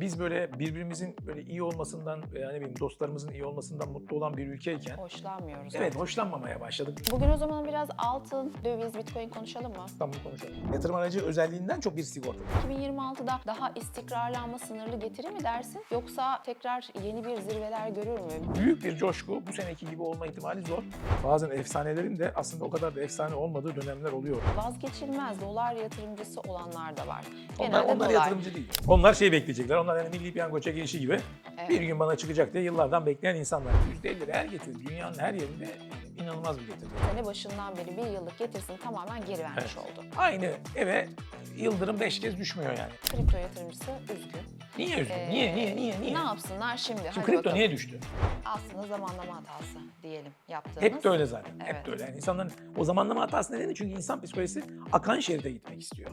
biz böyle birbirimizin böyle iyi olmasından veya ne bileyim dostlarımızın iyi olmasından mutlu olan bir ülkeyken Hoşlanmıyoruz. evet artık. hoşlanmamaya başladık. Bugün o zaman biraz altın, döviz, bitcoin konuşalım mı? Tam bunu konuşalım. Yatırım aracı özelliğinden çok bir sigorta. 2026'da daha istikrarlı ama sınırlı getirir mi dersin? Yoksa tekrar yeni bir zirveler görür mü? Büyük bir coşku bu seneki gibi olma ihtimali zor. Bazen efsanelerin de aslında o kadar da efsane olmadığı dönemler oluyor. Vazgeçilmez dolar yatırımcısı olanlar da var. Onlar, Genelde onlar dolar. yatırımcı değil. Onlar şey bekleyecekler. Onlar yani milli piyango çekilişi gibi Evet. bir gün bana çıkacak diye yıllardan bekleyen insanlar. %50 reel getiri dünyanın her yerinde inanılmaz bir getiri. Sene başından beri bir yıllık getirisini tamamen geri vermiş oldu. Aynı eve yıldırım beş kez düşmüyor yani. Kripto yatırımcısı üzgün. Niye üzgün? Ee, niye, niye, niye, niye? Ne yapsınlar şimdi? Şimdi Hadi kripto bakalım. niye düştü? Aslında zamanlama hatası diyelim yaptığımız. Hep de öyle zaten. Hep Evet. de öyle. Yani insanların o zamanlama hatası nedeni çünkü insan psikolojisi akan şeride gitmek istiyor.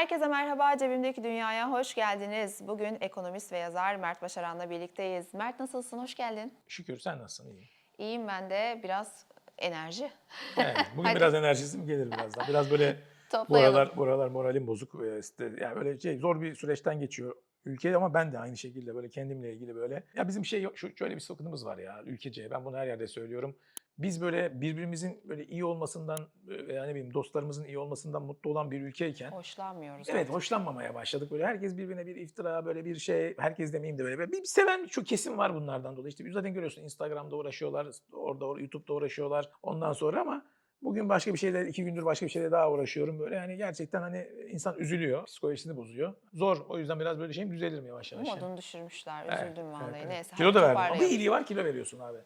Herkese merhaba, Cebimdeki Dünya'ya hoş geldiniz. Bugün ekonomist ve yazar Mert Başaran'la birlikteyiz. Mert nasılsın? Hoş geldin. Şükür sen nasılsın? İyiyim. İyiyim ben de biraz enerji. Evet, bugün biraz enerjisi gelir birazdan. Biraz böyle Toplayalım. aralar, bu aralar moralim bozuk. Ee, yani böyle şey, zor bir süreçten geçiyor ülke ama ben de aynı şekilde böyle kendimle ilgili böyle. Ya bizim şey şöyle bir sıkıntımız var ya ülkece. Ben bunu her yerde söylüyorum. Biz böyle birbirimizin böyle iyi olmasından veya ne bileyim dostlarımızın iyi olmasından mutlu olan bir ülkeyken Hoşlanmıyoruz. Evet artık. hoşlanmamaya başladık böyle herkes birbirine bir iftira böyle bir şey herkes demeyeyim de böyle bir, bir seven çok kesim var bunlardan dolayı işte zaten görüyorsun Instagram'da uğraşıyorlar orada or- YouTube'da uğraşıyorlar ondan sonra ama bugün başka bir şeyle iki gündür başka bir şeyle daha uğraşıyorum böyle yani gerçekten hani insan üzülüyor psikolojisini bozuyor zor o yüzden biraz böyle şeyim düzelir mi yavaş yavaş. yani. Modunu düşürmüşler. Evet, Üzüldüm evet, vallahi. evet. Neyse. Kilo da verdim ama iyiliği var kilo veriyorsun abi.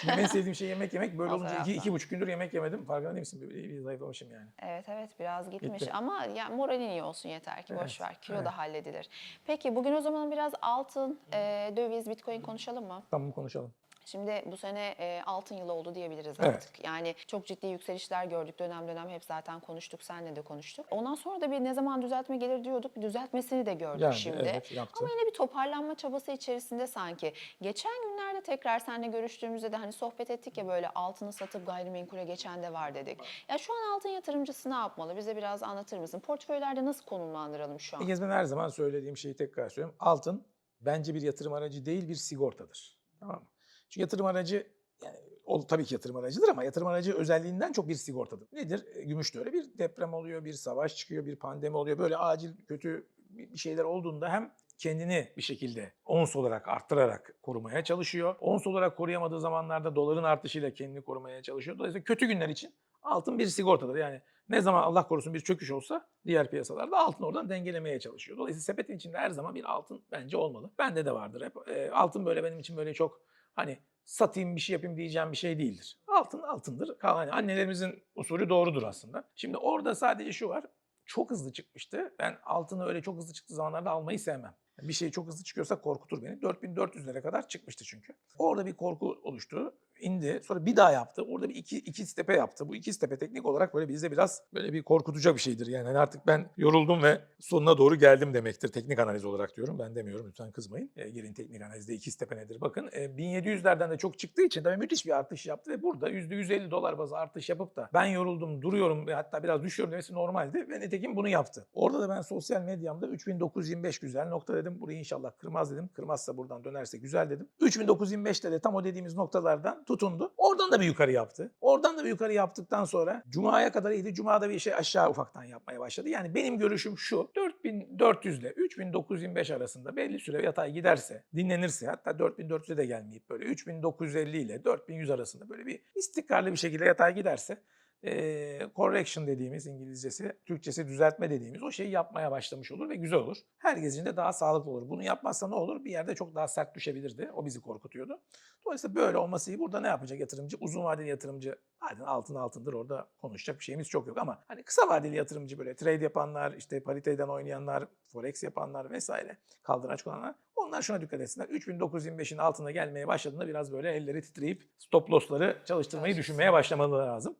Şimdi en sevdiğim şey yemek yemek böyle olunca iki, iki buçuk gündür yemek yemedim farkında değil misin? Böyle iyi zayıflamışım yani. Evet evet biraz gitmiş Gitti. ama ya moralin iyi olsun yeter ki boş Evet, ver. Kilo evet. da halledilir. Peki bugün o zaman biraz altın, e, döviz, bitcoin konuşalım mı? Tamam konuşalım. Şimdi bu sene e, altın yılı oldu diyebiliriz Evet. artık. Yani çok ciddi yükselişler gördük dönem dönem hep zaten konuştuk senle de konuştuk. Ondan sonra da bir ne zaman düzeltme gelir diyorduk. Düzeltmesini de gördük Yani şimdi. evet. Ama yine bir toparlanma çabası içerisinde sanki. Geçen günlerde tekrar seninle görüştüğümüzde de hani sohbet ettik ya böyle altını satıp gayrimenkule geçen de var dedik. Ya şu an altın yatırımcısı ne yapmalı? Bize biraz anlatır mısın? Portföylerde nasıl konumlandıralım şu an? Ben her zaman söylediğim şeyi tekrar söylüyorum. Altın bence bir yatırım aracı değil bir sigortadır. Tamam mı? Çünkü yatırım aracı yani o tabii ki yatırım aracıdır ama yatırım aracı özelliğinden çok bir sigortadır. Nedir? E, Gümüş de öyle bir deprem oluyor, bir savaş çıkıyor, bir pandemi oluyor. Böyle acil kötü bir şeyler olduğunda hem kendini bir şekilde ons olarak arttırarak korumaya çalışıyor. Ons olarak koruyamadığı zamanlarda doların artışıyla kendini korumaya çalışıyor. Dolayısıyla kötü günler için altın bir sigortadır. Yani ne zaman Allah korusun bir çöküş olsa diğer piyasalarda altın oradan dengelemeye çalışıyor. Dolayısıyla sepetin içinde her zaman bir altın bence olmalı. Bende de vardır hep. E, altın böyle benim için böyle çok hani satayım bir şey yapayım diyeceğim bir şey değildir. Altın altındır. Hani annelerimizin usulü doğrudur aslında. Şimdi orada sadece şu var. Çok hızlı çıkmıştı. Ben altını öyle çok hızlı çıktığı zamanlarda almayı sevmem. Bir şey çok hızlı çıkıyorsa korkutur beni. 4400'lere kadar çıkmıştı çünkü. Orada bir korku oluştu. İndi. Sonra bir daha yaptı. Orada bir iki, iki stepe yaptı. Bu iki stepe teknik olarak böyle bizde biraz böyle bir korkutucu bir şeydir. Yani hani artık ben yoruldum ve sonuna doğru geldim demektir. Teknik analiz olarak diyorum. Ben demiyorum lütfen kızmayın. E, girin teknik analizde iki stepe nedir bakın. E, 1700'lerden de çok çıktığı için tabii müthiş bir artış yaptı ve burada %150 dolar bazı artış yapıp da ben yoruldum, duruyorum ve hatta biraz düşüyorum demesi normaldi ve nitekim bunu yaptı. Orada da ben sosyal medyamda 3925 güzel nokta dedim. Burayı inşallah kırmaz dedim. Kırmazsa buradan dönerse güzel dedim. 3925'te de tam o dediğimiz noktalardan tutundu. Oradan da bir yukarı yaptı. Oradan da bir yukarı yaptıktan sonra Cuma'ya kadar iyiydi. Cuma'da bir şey aşağı ufaktan yapmaya başladı. Yani benim görüşüm şu. 4400 ile 3925 arasında belli süre yatay giderse, dinlenirse hatta 4400'e de gelmeyip böyle 3950 ile 4100 arasında böyle bir istikrarlı bir şekilde yatay giderse eee, correction dediğimiz İngilizcesi, Türkçesi düzeltme dediğimiz o şeyi yapmaya başlamış olur ve güzel olur. Herkes için de daha sağlıklı olur. Bunu yapmazsa ne olur? Bir yerde çok daha sert düşebilirdi. O bizi korkutuyordu. Dolayısıyla böyle olması iyi. Burada ne yapacak yatırımcı? Uzun vadeli yatırımcı hadi altın altındır orada konuşacak bir şeyimiz çok yok ama hani kısa vadeli yatırımcı böyle trade yapanlar, işte pariteden oynayanlar, forex yapanlar vesaire, kaldıraç kullananlar onlar şuna dikkat etsinler. 3925'in altına gelmeye başladığında biraz böyle elleri titreyip stop loss'ları çalıştırmayı düşünmeye başlamaları lazım.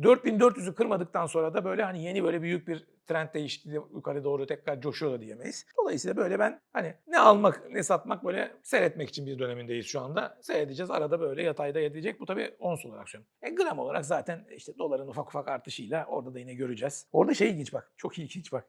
4400'ü kırmadıktan sonra da böyle hani yeni böyle büyük bir trend değişikliği yukarı doğru tekrar coşuyor da diyemeyiz. Dolayısıyla böyle ben hani ne almak ne satmak böyle seyretmek için bir dönemindeyiz şu anda. Seyredeceğiz arada böyle yatayda yatacak. Bu tabii ons olarak söylüyorum. E gram olarak zaten işte doların ufak ufak artışıyla orada da yine göreceğiz. Orada şey ilginç bak çok ilginç bak.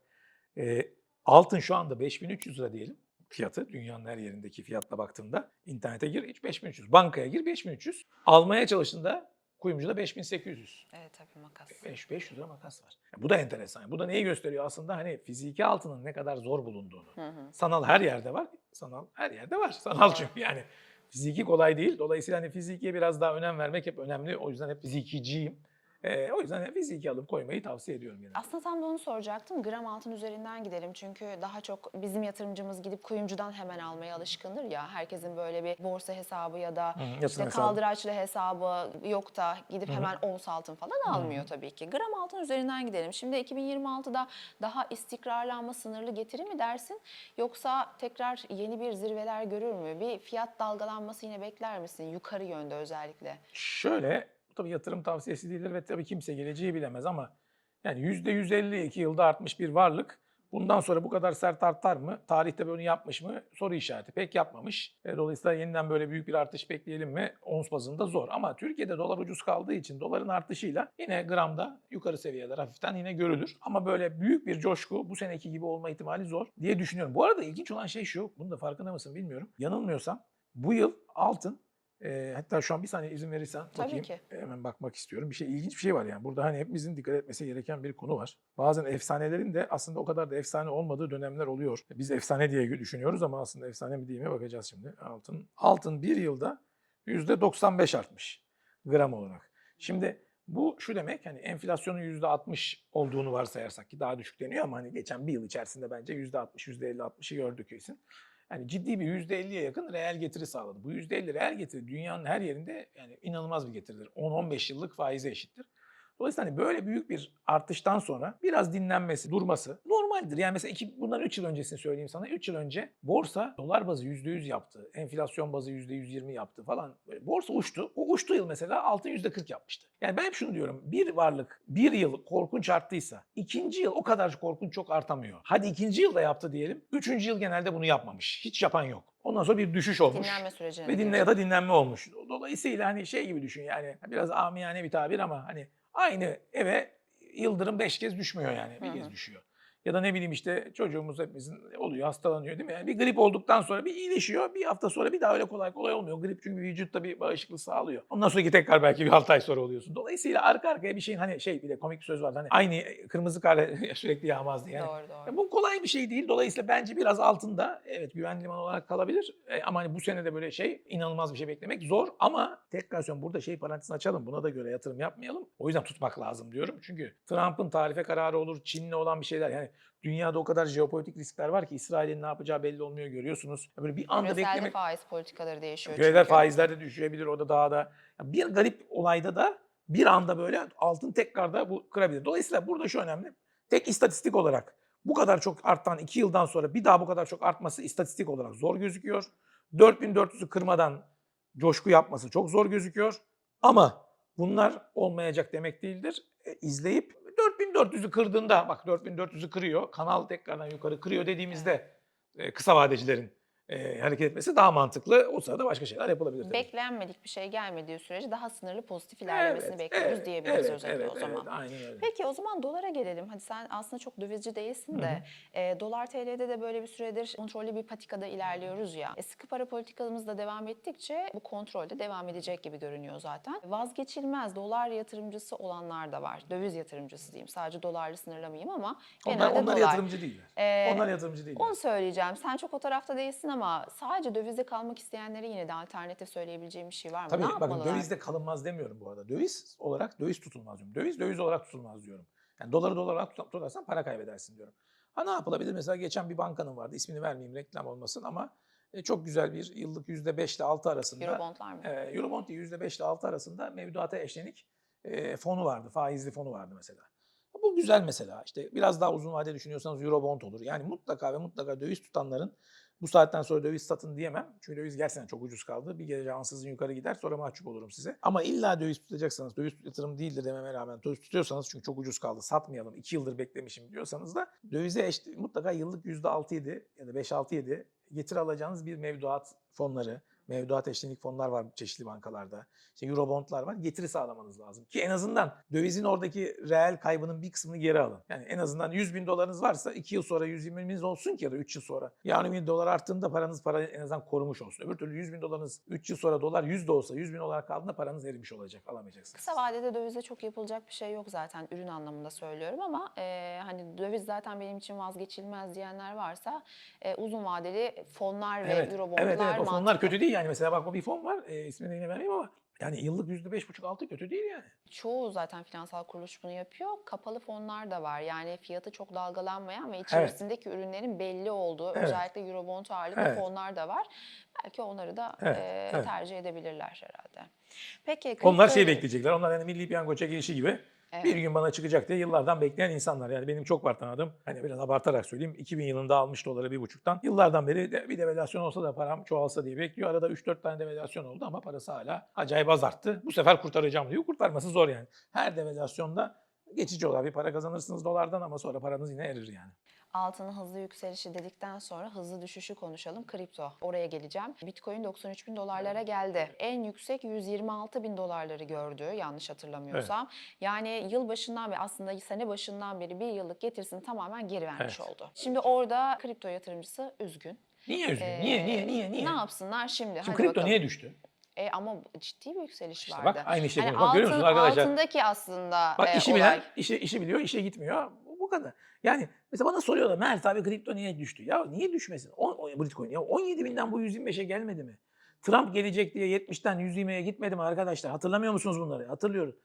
Ee, altın şu anda 5300 lira diyelim fiyatı. Dünyanın her yerindeki fiyatla baktığında internete gir hiç 5300. Bankaya gir 5300. Almaya çalıştığında kuyumcuda 5800. Evet tabii makas. 5 500 lira makas var. Bu da enteresan. Bu da neyi gösteriyor aslında? Hani fiziki altının ne kadar zor bulunduğunu. Hı hı. Sanal her yerde var. Sanal her yerde var. Sanal Doğru. çünkü yani. Fiziki kolay değil. Dolayısıyla hani fizikiye biraz daha önem vermek hep önemli. O yüzden hep fizikiciyim. Ee, o yüzden fiziki alıp koymayı tavsiye ediyorum genelde. Aslında tam da onu soracaktım. Gram altın üzerinden gidelim. Çünkü daha çok bizim yatırımcımız gidip kuyumcudan hemen almaya alışkındır ya. Herkesin böyle bir borsa hesabı ya da Hı, işte hesabı. kaldıraçlı hesabı yok da gidip hemen ons altın falan almıyor tabii ki. Gram altın üzerinden gidelim. Şimdi 2026'da daha istikrarlanma sınırlı getiri mi dersin? Yoksa tekrar yeni bir zirveler görür mü? Bir fiyat dalgalanması yine bekler misin? Yukarı yönde özellikle. Şöyle, tabii yatırım tavsiyesi değildir ve tabii kimse geleceği bilemez ama yani %150 iki yılda artmış bir varlık. Bundan sonra bu kadar sert artar mı? Tarihte bunu yapmış mı? Soru işareti. Pek yapmamış. E, Dolayısıyla yeniden böyle büyük bir artış bekleyelim mi? Ons bazında zor. Ama Türkiye'de dolar ucuz kaldığı için doların artışıyla yine gramda yukarı seviyeler hafiften yine görülür. Ama böyle büyük bir coşku bu seneki gibi olma ihtimali zor diye düşünüyorum. Bu arada ilginç olan şey şu. Bunu da farkında mısın bilmiyorum. Yanılmıyorsam bu yıl altın e, hatta şu an bir saniye izin verirsen Tabii bakayım. ki. Hemen bakmak istiyorum. Bir şey ilginç bir şey var yani. Burada hani hepimizin dikkat etmesi gereken bir konu var. Bazen efsanelerin de aslında o kadar da efsane olmadığı dönemler oluyor. Biz efsane diye düşünüyoruz ama aslında efsane mi değil mi bakacağız şimdi. Altın altın bir yılda %95 artmış gram olarak. Şimdi bu şu demek hani enflasyonun %60 olduğunu varsayarsak ki daha düşük deniyor ama hani geçen bir yıl içerisinde bence %60, %50-60'ı gördük kesin. Yani ciddi bir %50'ye yakın reel getiri sağladı. Bu %50 reel getiri dünyanın her yerinde yani inanılmaz bir getiridir. 10-15 yıllık faize eşittir. Dolayısıyla hani böyle büyük bir artıştan sonra biraz dinlenmesi, durması normaldir. Yani mesela iki, bundan 3 yıl öncesini söyleyeyim sana. 3 yıl önce borsa dolar bazı %100 yaptı. Enflasyon bazı %120 yaptı falan. Böyle borsa uçtu. O uçtu yıl mesela altın %40 yapmıştı. Yani ben hep şunu diyorum. Bir varlık bir yıl korkunç arttıysa ikinci yıl o kadar korkunç çok artamıyor. Hadi ikinci yılda yaptı diyelim. Üçüncü yıl genelde bunu yapmamış. Hiç yapan yok. Ondan sonra bir düşüş olmuş. Dinlenme sürecine. Ve dinle ya da dinlenme olmuş. Dolayısıyla hani şey gibi düşün yani biraz amiyane bir tabir ama hani aynı eve yıldırım beş kez düşmüyor yani bir Hı kez hı. düşüyor. Ya da ne bileyim işte çocuğumuz hepimizin oluyor hastalanıyor değil mi? Yani bir grip olduktan sonra bir iyileşiyor. Bir hafta sonra bir daha öyle kolay kolay olmuyor. Grip çünkü vücutta bir bağışıklığı sağlıyor. Ondan sonra tekrar belki bir 6 ay sonra oluyorsun. Dolayısıyla arka arkaya bir şeyin hani şey bir de komik bir söz var. Hani aynı kırmızı kar sürekli yağmaz diye. Yani Doğru doğru. ya bu kolay bir şey değil. Dolayısıyla bence biraz altında evet güvenli liman olarak kalabilir. E, ama hani bu sene de böyle şey inanılmaz bir şey beklemek zor. Ama tekrar söylüyorum burada şey parantezini açalım. Buna da göre yatırım yapmayalım. O yüzden tutmak lazım diyorum. Çünkü Trump'ın tarife kararı olur. Çin'le olan bir şeyler. Yani dünyada o kadar jeopolitik riskler var ki İsrail'in ne yapacağı belli olmuyor görüyorsunuz. Böyle bir anda Küresel de beklemek. faiz politikaları değişiyor Küresel çünkü. faizler de düşürebilir o da daha da. Bir garip olayda da bir anda böyle altın tekrar da bu kırabilir. Dolayısıyla burada şu önemli. Tek istatistik olarak bu kadar çok artan iki yıldan sonra bir daha bu kadar çok artması istatistik olarak zor gözüküyor. 4400'ü kırmadan coşku yapması çok zor gözüküyor. Ama bunlar olmayacak demek değildir. E, izleyip 4400'ü kırdığında bak 4400'ü kırıyor. Kanal tekrardan yukarı kırıyor dediğimizde e, kısa vadecilerin e, hareket etmesi daha mantıklı. O sırada başka şeyler yapılabilir tabii. Beklenmedik bir şey gelmediği sürece daha sınırlı pozitif ilerlemesini bekliyoruz evet, diyebiliriz evet, özetle evet, o zaman. Evet, aynen öyle. Peki o zaman dolara gelelim. Hadi sen aslında çok dövizci değilsin de e, dolar TL'de de böyle bir süredir kontrollü bir patikada ilerliyoruz ya. E, sıkı para politikamız da devam ettikçe bu kontrol de devam edecek gibi görünüyor zaten. Vazgeçilmez dolar yatırımcısı olanlar da var. Döviz yatırımcısı diyeyim. Sadece dolarla sınırlamayayım ama Onlar, genelde onlar dolar. yatırımcı değiller. Ee, onlar yatırımcı değiller. Onu söyleyeceğim. Sen çok o tarafta değilsin ama sadece dövizde kalmak isteyenlere yine de alternatif söyleyebileceğim bir şey var mı? Tabii ne bakın dövizde kalınmaz demiyorum bu arada. Döviz olarak döviz tutulmaz diyorum. Döviz döviz olarak tutulmaz diyorum. Yani doları dolar olarak tut- tutarsan para kaybedersin diyorum. Ha ne yapılabilir? Mesela geçen bir bankanın vardı. İsmini vermeyeyim reklam olmasın ama e, çok güzel bir yıllık %5 ile 6 arasında. Eurobondlar mı? E, Eurobond değil, %5 ile 6 arasında mevduata eşlenik e, fonu vardı. Faizli fonu vardı mesela. Bu güzel mesela. İşte biraz daha uzun vade düşünüyorsanız Eurobond olur. Yani mutlaka ve mutlaka döviz tutanların bu saatten sonra döviz satın diyemem. Çünkü döviz gerçekten çok ucuz kaldı. Bir gece ansızın yukarı gider sonra mahcup olurum size. Ama illa döviz tutacaksanız, döviz yatırım değildir dememe rağmen döviz tutuyorsanız çünkü çok ucuz kaldı satmayalım, 2 yıldır beklemişim diyorsanız da dövize eş, mutlaka yıllık %6-7 ya da 5-6-7 getir alacağınız bir mevduat fonları, Mevduat eşlenik fonlar var çeşitli bankalarda. İşte Eurobondlar var. Getiri sağlamanız lazım. Ki en azından dövizin oradaki reel kaybının bir kısmını geri alın. Yani en azından 100 bin dolarınız varsa 2 yıl sonra 120 bininiz olsun ki ya da 3 yıl sonra. Yani 1000 dolar arttığında paranız parayı en azından korumuş olsun. Öbür türlü 100 bin dolarınız 3 yıl sonra dolar 100 de olsa 100 bin dolar kaldığında paranız erimiş olacak. Alamayacaksınız. Kısa vadede dövizde çok yapılacak bir şey yok zaten ürün anlamında söylüyorum ama e, hani döviz zaten benim için vazgeçilmez diyenler varsa e, uzun vadeli fonlar ve Evet, eurobondlar evet, evet. O fonlar mantıklı. kötü değil yani. Mesela bak o bir fon var. E, ismini yine vermeyeyim ama yani yıllık %5,5-6 kötü değil yani. Çoğu zaten finansal kuruluş bunu yapıyor. Kapalı fonlar da var. Yani fiyatı çok dalgalanmayan ve içerisindeki ürünlerin belli olduğu Evet. özellikle Eurobond ağırlıklı Evet. fonlar da var. Belki onları da Evet, e, evet. tercih edebilirler herhalde. Peki Onlar kripto- şey bekleyecekler. Onlar yani milli piyango çekilişi gibi Evet. bir gün bana çıkacak diye yıllardan bekleyen insanlar. Yani benim çok var tanıdığım. Hani biraz abartarak söyleyeyim. 2000 yılında almış doları bir buçuktan. Yıllardan beri de bir devalüasyon olsa da param çoğalsa diye bekliyor. Arada 3-4 tane devalüasyon oldu ama parası hala acayip az arttı. Bu sefer kurtaracağım diyor. Kurtarması zor yani. Her devalüasyonda geçici olarak bir para kazanırsınız dolardan ama sonra paranız yine erir yani. Altının hızlı yükselişi dedikten sonra hızlı düşüşü konuşalım. Kripto. Oraya geleceğim. Bitcoin 93 bin dolarlara geldi. En yüksek 126 bin dolarları gördü yanlış hatırlamıyorsam. Yani yıl başından beri aslında sene başından beri bir yıllık getirisini tamamen geri vermiş Evet. oldu. Şimdi orada kripto yatırımcısı üzgün. Niye üzgün? Ee, niye, niye, niye, niye? Ne yapsınlar şimdi? Şimdi Hadi kripto bakalım. niye düştü? E, ama ciddi bir yükseliş İşte vardı. bak aynı şey. Hani bak görüyor musunuz altın- arkadaşlar? Altındaki aslında Bak e, işi olay. bilen, işi, işi biliyor, işe gitmiyor. Kadar. Yani mesela bana soruyorlar Mert abi kripto niye düştü? Ya niye düşmesin? On, on, Bitcoin ya 17 binden bu 125'e gelmedi mi? Trump gelecek diye 70'ten 120'ye gitmedi mi arkadaşlar? Hatırlamıyor musunuz bunları? Hatırlıyoruz.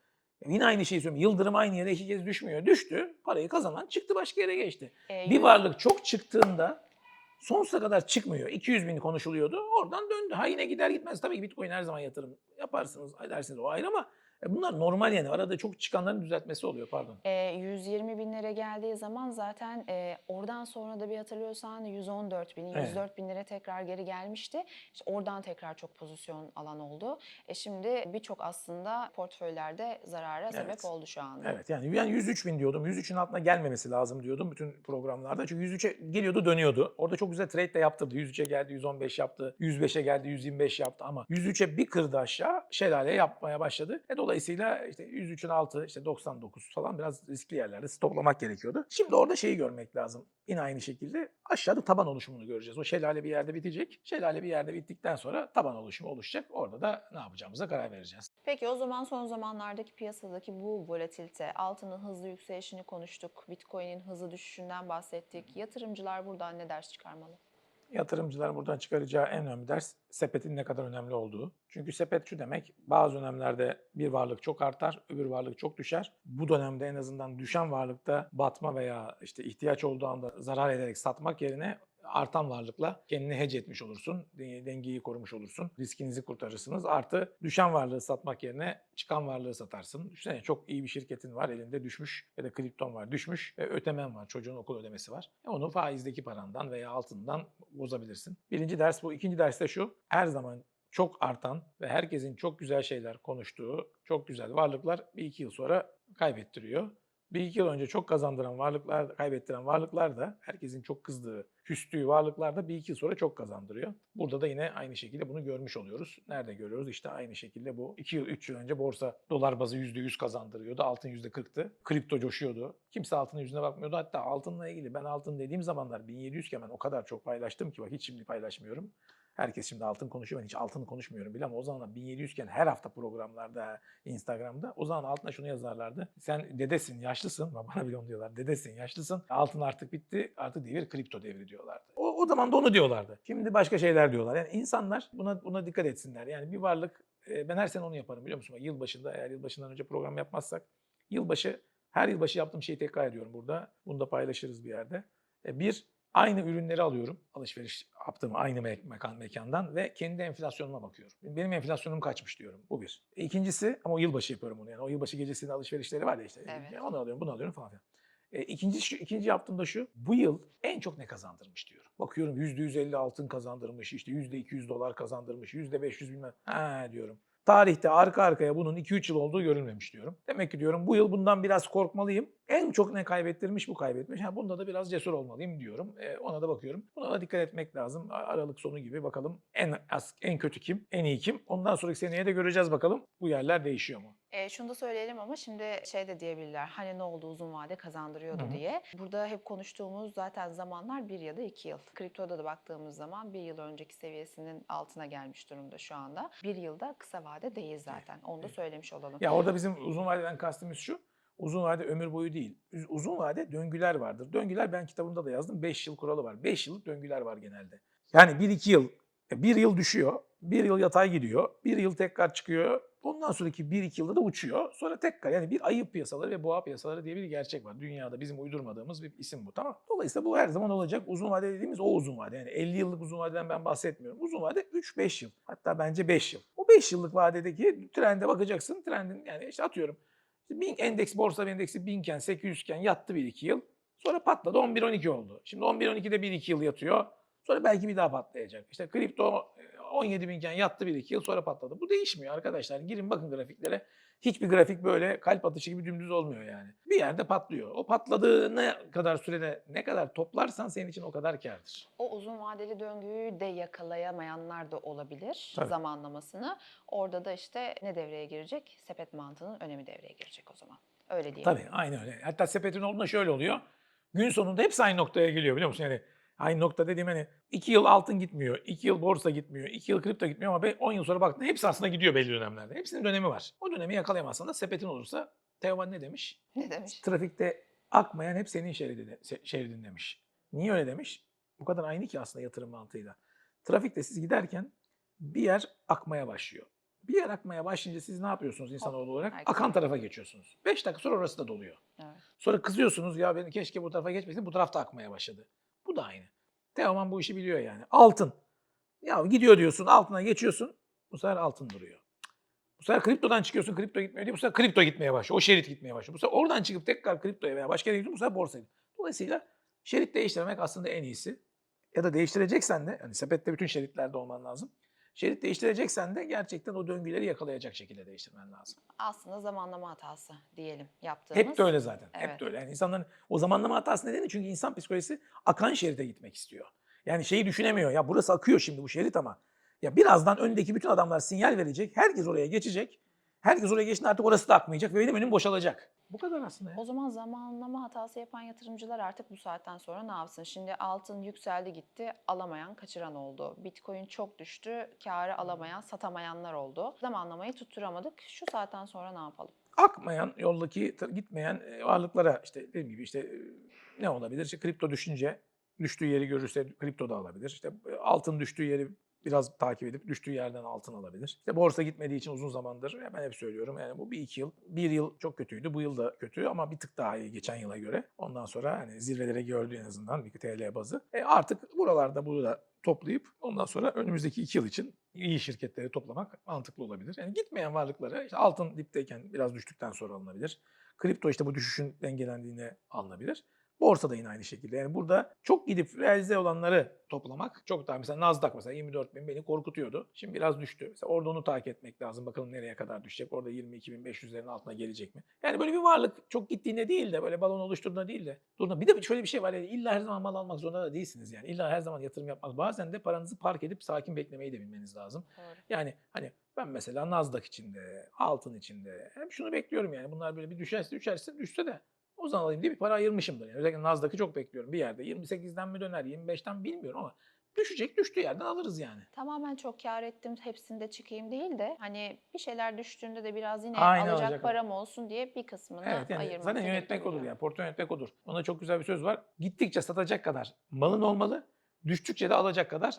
Yine aynı şeyi söylüyorum. Yıldırım aynı yere iki kez düşmüyor. Düştü. Parayı kazanan çıktı başka yere geçti. E, Bir varlık çok çıktığında sonsuza kadar çıkmıyor. 200 bin konuşuluyordu. Oradan döndü. Ha yine gider gitmez. Tabii ki Bitcoin her zaman yatırım yaparsınız, edersiniz o ayrı ama bunlar normal yani. Arada çok çıkanların düzeltmesi oluyor pardon. E, 120 binlere geldiği zaman zaten e, oradan sonra da bir hatırlıyorsan 114 bin, Evet. 104 binlere tekrar geri gelmişti. İşte oradan tekrar çok pozisyon alan oldu. E, şimdi birçok aslında portföylerde zarara sebep Evet. oldu şu anda. Evet yani, yani 103 bin diyordum. 103'ün altına gelmemesi lazım diyordum bütün programlarda. Çünkü 103'e geliyordu dönüyordu. Orada çok güzel trade de yaptırdı. 103'e geldi 115 yaptı. 105'e geldi 125 yaptı ama 103'e bir kırdı aşağı şelale yapmaya başladı. E dolayısıyla işte 103'ün altı işte 99 falan biraz riskli yerlerde stoplamak gerekiyordu. Şimdi orada şeyi görmek lazım. Yine aynı şekilde aşağıda taban oluşumunu göreceğiz. O şelale bir yerde bitecek. Şelale bir yerde bittikten sonra taban oluşumu oluşacak. Orada da ne yapacağımıza karar vereceğiz. Peki o zaman son zamanlardaki piyasadaki bu volatilite, altının hızlı yükselişini konuştuk, Bitcoin'in hızlı düşüşünden bahsettik. Yatırımcılar buradan ne ders çıkarmalı? Yatırımcıların buradan çıkaracağı en önemli ders sepetin ne kadar önemli olduğu. Çünkü sepet şu demek, bazı dönemlerde bir varlık çok artar, öbür varlık çok düşer. Bu dönemde en azından düşen varlıkta batma veya işte ihtiyaç olduğu anda zarar ederek satmak yerine artan varlıkla kendini hedge etmiş olursun, de- dengeyi korumuş olursun, riskinizi kurtarırsınız. Artı düşen varlığı satmak yerine çıkan varlığı satarsın. Düşünsene çok iyi bir şirketin var elinde düşmüş ya da kripton var düşmüş ve ötemen var, çocuğun okul ödemesi var. E onu faizdeki parandan veya altından bozabilirsin. Birinci ders bu. İkinci ders de şu, her zaman çok artan ve herkesin çok güzel şeyler konuştuğu çok güzel varlıklar bir iki yıl sonra kaybettiriyor. Bir iki yıl önce çok kazandıran varlıklar, kaybettiren varlıklar da herkesin çok kızdığı, küstüğü varlıklar da bir iki yıl sonra çok kazandırıyor. Burada da yine aynı şekilde bunu görmüş oluyoruz. Nerede görüyoruz? İşte aynı şekilde bu iki yıl, üç yıl önce borsa dolar bazı yüzde yüz kazandırıyordu. Altın yüzde kırktı. Kripto coşuyordu. Kimse altının yüzüne bakmıyordu. Hatta altınla ilgili ben altın dediğim zamanlar 1700 iken ben o kadar çok paylaştım ki bak hiç şimdi paylaşmıyorum. Herkes şimdi altın konuşuyor. Ben hiç altını konuşmuyorum bile ama o zamanlar 1700 iken her hafta programlarda, Instagram'da o zaman altına şunu yazarlardı. Sen dedesin, yaşlısın. Bana bile onu diyorlar. Dedesin, yaşlısın. Altın artık bitti. Artık devir kripto devri diyorlardı. O, o zaman da onu diyorlardı. Şimdi başka şeyler diyorlar. Yani insanlar buna buna dikkat etsinler. Yani bir varlık e, ben her sene onu yaparım biliyor musun? Bak, Yılbaşında eğer yılbaşından önce program yapmazsak yılbaşı her yılbaşı yaptığım şeyi tekrar ediyorum burada. Bunu da paylaşırız bir yerde. E, Bir, aynı ürünleri alıyorum. Alışveriş yaptığım aynı me- mekan mekandan ve kendi enflasyonuma bakıyorum. Benim enflasyonum kaçmış diyorum. Bu bir. E, İkincisi ama o yılbaşı yapıyorum bunu yani. O yılbaşı gecesinde alışverişleri var ya işte. Evet. Onu alıyorum, bunu alıyorum falan filan. E, ikinci, şu, ikinci yaptığım da şu. Bu yıl en çok ne kazandırmış diyorum. Bakıyorum %150 altın kazandırmış, işte %200 dolar kazandırmış, %500 bilmem. Ha diyorum. Tarihte arka arkaya bunun 2-3 yıl olduğu görülmemiş diyorum. Demek ki diyorum bu yıl bundan biraz korkmalıyım. En çok ne kaybettirmiş bu kaybetmiş. Ha, bunda da biraz cesur olmalıyım diyorum. E, ona da bakıyorum. Buna da dikkat etmek lazım. Aralık sonu gibi bakalım en az en kötü kim, en iyi kim. Ondan sonraki seneye de göreceğiz bakalım bu yerler değişiyor mu? E, şunu da söyleyelim ama şimdi şey de diyebilirler hani ne oldu uzun vade kazandırıyordu Hı hı. diye. Burada hep konuştuğumuz zaten zamanlar bir ya da iki yıl. Kriptoda da baktığımız zaman bir yıl önceki seviyesinin altına gelmiş durumda şu anda. Bir yılda kısa vade değil zaten. Onu da söylemiş olalım. Ya orada bizim uzun vadeden kastımız şu. Uzun vade ömür boyu değil. Uzun vade döngüler vardır. Döngüler ben kitabımda da yazdım. 5 yıl kuralı var. 5 yıllık döngüler var genelde. Yani 1-2 yıl, e, bir yıl düşüyor. Bir yıl yatay gidiyor. Bir yıl tekrar çıkıyor. Ondan sonraki 1-2 yılda da uçuyor. Sonra tekrar yani bir ayı piyasaları ve boğa piyasaları diye bir gerçek var. Dünyada bizim uydurmadığımız bir isim bu tamam. Dolayısıyla bu her zaman olacak. Uzun vade dediğimiz o uzun vade. Yani 50 yıllık uzun vadeden ben bahsetmiyorum. Uzun vade 3-5 yıl. Hatta bence 5 yıl. O 5 yıllık vadedeki trende bakacaksın. Trendin yani işte atıyorum işte bin, endeks borsa endeksi 1000 iken 800 iken yattı 1-2 yıl. Sonra patladı 11-12 oldu. Şimdi 11-12'de 1-2 yıl yatıyor. Sonra belki bir daha patlayacak. İşte kripto 17 binken yattı 1-2 yıl sonra patladı. Bu değişmiyor arkadaşlar. Girin bakın grafiklere. Hiçbir grafik böyle kalp atışı gibi dümdüz olmuyor yani. Bir yerde patlıyor. O patladığı ne kadar sürede ne kadar toplarsan senin için o kadar kârdır. O uzun vadeli döngüyü de yakalayamayanlar da olabilir Tabii. zamanlamasını. Orada da işte ne devreye girecek? Sepet mantığının önemi devreye girecek o zaman. Öyle diyelim. Tabii aynı öyle. Hatta sepetin olduğunda şöyle oluyor. Gün sonunda hepsi aynı noktaya geliyor biliyor musun? Yani aynı nokta dediğim hani 2 yıl altın gitmiyor, 2 yıl borsa gitmiyor, 2 yıl kripto gitmiyor ama 10 yıl sonra baktığında hepsi aslında gidiyor belli dönemlerde. Hepsinin dönemi var. O dönemi yakalayamazsan da sepetin olursa Teoman ne demiş? Ne demiş? Trafikte akmayan hep senin şeridin, şeridin demiş. Niye öyle demiş? Bu kadar aynı ki aslında yatırım mantığıyla. Trafikte siz giderken bir yer akmaya başlıyor. Bir yer akmaya başlayınca siz ne yapıyorsunuz insanoğlu olarak? herkes- Akan tarafa geçiyorsunuz. 5 dakika sonra orası da doluyor. Evet. Sonra kızıyorsunuz ya beni keşke bu tarafa geçmesin bu tarafta akmaya başladı. Bu da aynı. Teoman bu işi biliyor yani. Altın. Ya gidiyor diyorsun altına geçiyorsun bu sefer altın duruyor. Bu sefer kriptodan çıkıyorsun kripto gitmiyor diye bu sefer kripto gitmeye başlıyor. O şerit gitmeye başlıyor. Bu sefer oradan çıkıp tekrar kriptoya veya başka yere gidiyorsun bu sefer borsaya. Dolayısıyla şerit değiştirmek aslında en iyisi. Ya da değiştireceksen de hani sepette bütün şeritlerde olman lazım. Şerit değiştireceksen de gerçekten o döngüleri yakalayacak şekilde değiştirmen lazım. Aslında zamanlama hatası diyelim yaptığımız. Hep de öyle zaten. Hep Evet. de öyle. Yani insanların o zamanlama hatası nedeni çünkü insan psikolojisi akan şeride gitmek istiyor. Yani şeyi düşünemiyor. Ya burası akıyor şimdi bu şerit ama ya birazdan öndeki bütün adamlar sinyal verecek. Herkes oraya geçecek. Herkes oraya geçtiğinde artık orası da akmayacak ve benim önüm boşalacak. Bu kadar aslında. ya. O zaman zamanlama hatası yapan yatırımcılar artık bu saatten sonra ne yapsın? Şimdi altın yükseldi gitti, alamayan kaçıran oldu. Bitcoin çok düştü, karı alamayan, satamayanlar oldu. Zamanlamayı tutturamadık. Şu saatten sonra ne yapalım? Akmayan yoldaki gitmeyen e, varlıklara işte dediğim gibi işte e, ne olabilir? İşte kripto düşünce düştüğü yeri görürse kripto da alabilir. İşte e, altın düştüğü yeri biraz takip edip düştüğü yerden altın alabilir. İşte borsa gitmediği için uzun zamandır ya ben hep söylüyorum yani bu bir iki yıl. Bir yıl çok kötüydü. Bu yıl da kötü ama bir tık daha iyi geçen yıla göre. Ondan sonra hani zirvelere gördü en azından bir TL bazı. E artık buralarda bunu da toplayıp ondan sonra önümüzdeki iki yıl için iyi şirketleri toplamak mantıklı olabilir. Yani gitmeyen varlıklara işte altın dipteyken biraz düştükten sonra alınabilir. Kripto işte bu düşüşün dengelendiğine alınabilir. Borsa da yine aynı şekilde. Yani burada çok gidip realize olanları toplamak çok daha mesela Nasdaq mesela 24 bin beni korkutuyordu. Şimdi biraz düştü. Mesela orada onu takip etmek lazım. Bakalım nereye kadar düşecek. Orada 22.500'lerin altına gelecek mi? Yani böyle bir varlık çok gittiğinde değil de böyle balon oluşturduğunda değil de durduğunda. Bir de şöyle bir şey var. Yani illa her zaman mal almak zorunda da değilsiniz yani. İlla her zaman yatırım yapmak. Bazen de paranızı park edip sakin beklemeyi de bilmeniz lazım. Doğru. Yani hani ben mesela Nasdaq içinde, altın içinde hep şunu bekliyorum yani. Bunlar böyle bir düşerse düşerse düşse de o zaman alayım diye bir para ayırmışımdır. Yani özellikle Nasdaq'ı çok bekliyorum bir yerde. 28'den mi döner, 25'ten bilmiyorum ama düşecek düştüğü yerden alırız yani. Tamamen çok kar ettim, hepsinde çıkayım değil de hani bir şeyler düştüğünde de biraz yine Aynen alacak alacak. param olsun diye bir kısmını Evet yani ayırmak zaten yönetmek olur yani. Portföy yönetmek odur. Ona çok güzel bir söz var. Gittikçe satacak kadar malın olmalı. Düştükçe de alacak kadar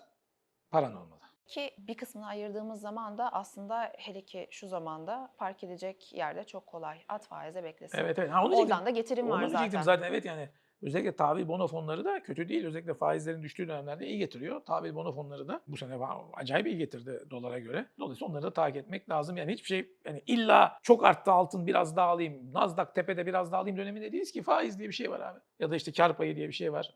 paran olmalı. Ki bir kısmını ayırdığımız zaman da aslında hele ki şu zamanda park edecek yerde çok kolay. At faize beklesin. Evet evet. Ha, onu diyecektim. Oradan da getirim var Onu diyecektim zaten. zaten evet yani özellikle tahvil bono fonları da kötü değil. Özellikle faizlerin düştüğü dönemlerde iyi getiriyor. Tahvil bono fonları da bu sene acayip iyi getirdi dolara göre. Dolayısıyla onları da takip etmek lazım. Yani hiçbir şey yani illa çok arttı altın biraz daha alayım. Nasdaq tepede biraz daha alayım döneminde değiliz ki faiz diye bir şey var abi. Ya da işte kar payı diye bir şey var.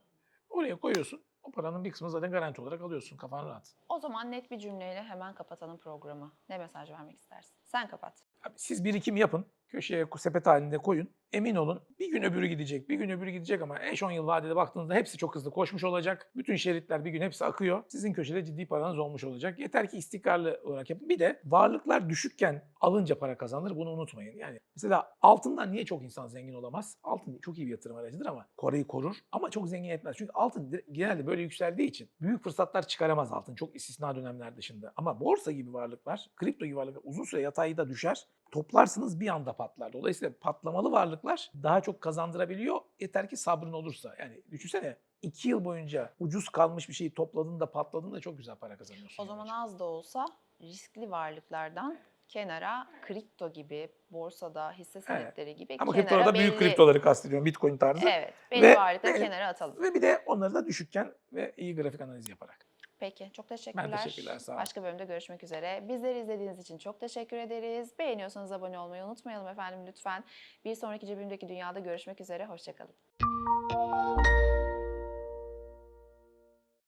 Oraya koyuyorsun. O paranın bir kısmını zaten garanti olarak alıyorsun. Kafan rahat. O zaman net bir cümleyle hemen kapatalım programı. Ne mesaj vermek istersin? Sen kapat. Abi siz birikim yapın. Köşeye sepet halinde koyun. Emin olun bir gün öbürü gidecek, bir gün öbürü gidecek ama 5-10 yıl vadede baktığınızda hepsi çok hızlı koşmuş olacak. Bütün şeritler bir gün hepsi akıyor. Sizin köşede ciddi paranız olmuş olacak. Yeter ki istikrarlı olarak yapın. Bir de varlıklar düşükken alınca para kazanır. Bunu unutmayın. Yani mesela altından niye çok insan zengin olamaz? Altın çok iyi bir yatırım aracıdır ama parayı korur ama çok zengin etmez. Çünkü altın genelde böyle yükseldiği için büyük fırsatlar çıkaramaz altın. Çok istisna dönemler dışında. Ama borsa gibi varlıklar, kripto gibi varlıklar uzun süre yatayda düşer toplarsınız bir anda patlar. Dolayısıyla patlamalı varlıklar daha çok kazandırabiliyor. Yeter ki sabrın olursa. Yani düşünsene iki yıl boyunca ucuz kalmış bir şeyi topladığında patladığında çok güzel para kazanıyorsun. O zaman az da olsa riskli varlıklardan kenara kripto gibi, borsada hisse senetleri gibi Ama kenara kriptolarda büyük belli- kriptoları kastediyorum. Bitcoin tarzı. Evet, belli Ve- varlıkları ve- kenara atalım. Ve bir de onları da düşükken ve iyi grafik analizi yaparak. Peki, çok teşekkürler. teşekkürler, sağ olun. Başka bölümde görüşmek üzere. Bizleri izlediğiniz için çok teşekkür ederiz. Beğeniyorsanız abone olmayı unutmayalım efendim lütfen. Bir sonraki cebimdeki dünyada görüşmek üzere. Hoşçakalın.